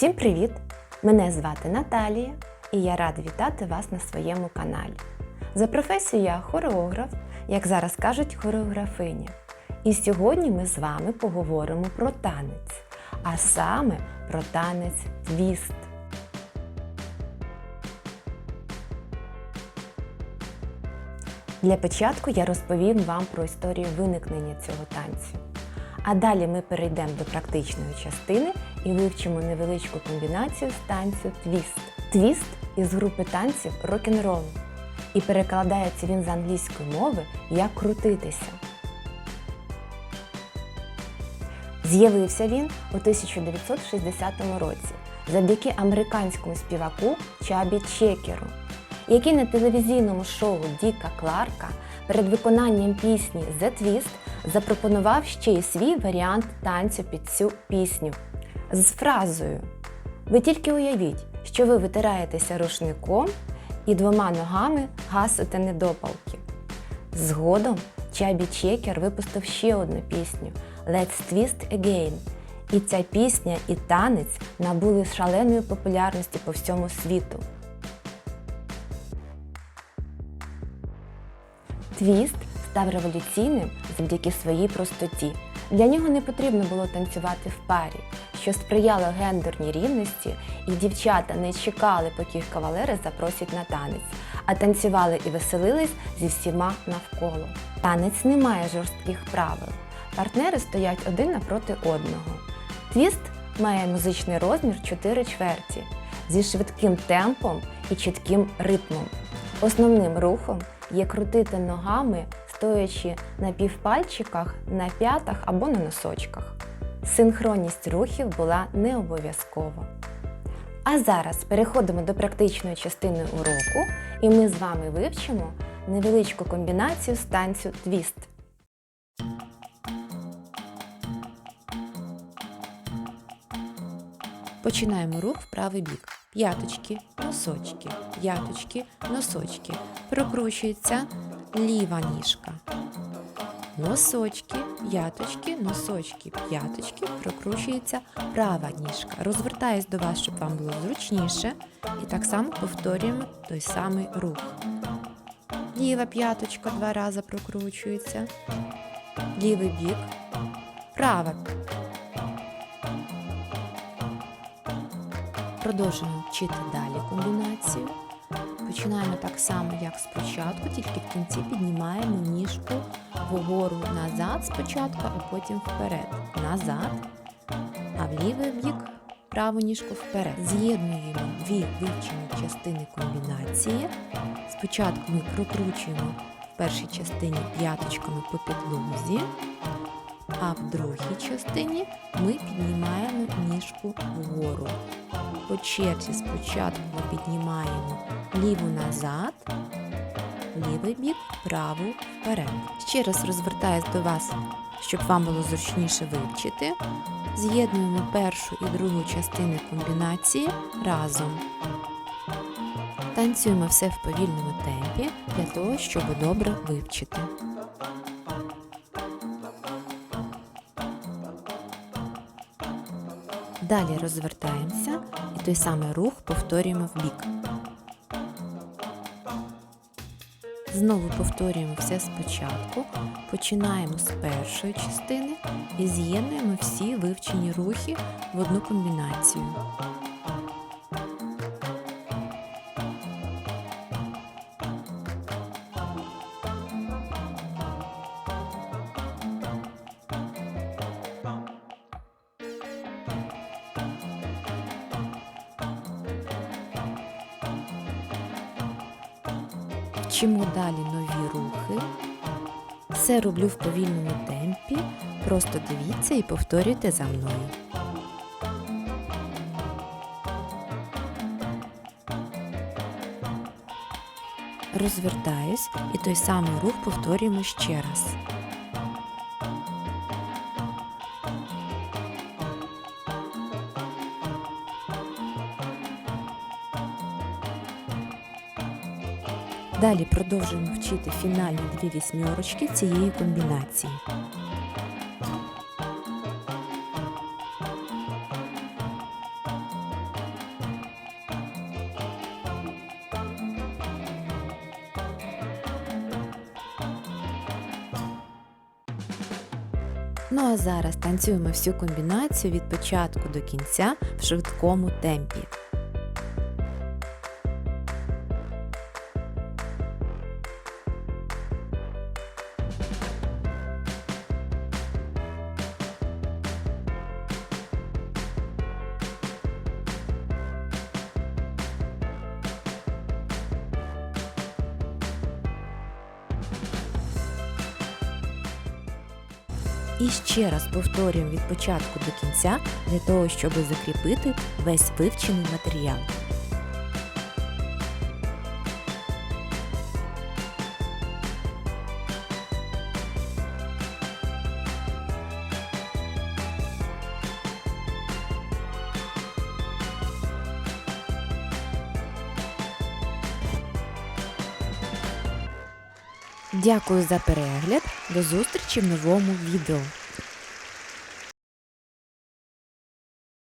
Всім привіт! Мене звати Наталія і я рада вітати вас на своєму каналі. За професією я хореограф, як зараз кажуть, хореографиня. І сьогодні ми з вами поговоримо про танець, а саме про танець твіст. Для початку я розповім вам про історію виникнення цього танцю. А далі ми перейдемо до практичної частини і вивчимо невеличку комбінацію з танцю твіст. Твіст із групи танців рок-н-рол. І перекладається він з англійської мови як крутитися. З'явився він у 1960 році завдяки американському співаку Чабі Чекеру, який на телевізійному шоу Діка Кларка перед виконанням пісні The Twist запропонував ще й свій варіант танцю під цю пісню з фразою Ви тільки уявіть, що ви витираєтеся рушником і двома ногами гасите недопалки. Згодом Чабі Чекер випустив ще одну пісню Let's Twist Again. І ця пісня і танець набули шаленої популярності по всьому світу. Твіст став революційним завдяки своїй простоті. Для нього не потрібно було танцювати в парі, що сприяло гендерній рівності, і дівчата не чекали, поки їх кавалери запросять на танець, а танцювали і веселились зі всіма навколо. Танець не має жорстких правил. Партнери стоять один напроти одного. Твіст має музичний розмір 4 чверті зі швидким темпом і чітким ритмом. Основним рухом є крутити ногами, стоячи на півпальчиках, на п'ятах або на носочках. Синхронність рухів була не обов'язкова. А зараз переходимо до практичної частини уроку, і ми з вами вивчимо невеличку комбінацію з танцю твіст. Починаємо рух в правий бік. П'яточки, носочки, п'яточки, носочки. Прокручується ліва ніжка. Носочки, п'яточки, носочки, п'яточки, прокручується права ніжка. Розвертаюсь до вас, щоб вам було зручніше. І так само повторюємо той самий рух. Ліва п'яточка два рази прокручується. Лівий бік. Права Продовжуємо вчити далі комбінацію. Починаємо так само, як спочатку, тільки в кінці піднімаємо ніжку вгору назад спочатку, а потім вперед. Назад, а в лівий бік праву ніжку вперед. З'єднуємо дві вивчені частини комбінації. Спочатку ми прокручуємо в першій частині п'яточками по підлозі, а в другій частині ми піднімаємо ніжку вгору. По черзі спочатку ми піднімаємо ліву назад, лівий бік, праву вперед. Ще раз розвертаюсь до вас, щоб вам було зручніше вивчити. З'єднуємо першу і другу частини комбінації разом. Танцюємо все в повільному темпі для того, щоб добре вивчити. Далі розвертаємося і той самий рух повторюємо в бік. Знову повторюємо все спочатку, починаємо з першої частини і з'єднуємо всі вивчені рухи в одну комбінацію. Вчимо далі нові рухи. Все роблю в повільному темпі. Просто дивіться і повторюйте за мною. Розвертаюсь і той самий рух повторюємо ще раз. Далі продовжуємо вчити фінальні дві вісьмірочки цієї комбінації. Ну а зараз танцюємо всю комбінацію від початку до кінця в швидкому темпі. І ще раз повторюємо від початку до кінця для того, щоб закріпити весь вивчений матеріал. Дякую за перегляд. До зустрічі в новому відео.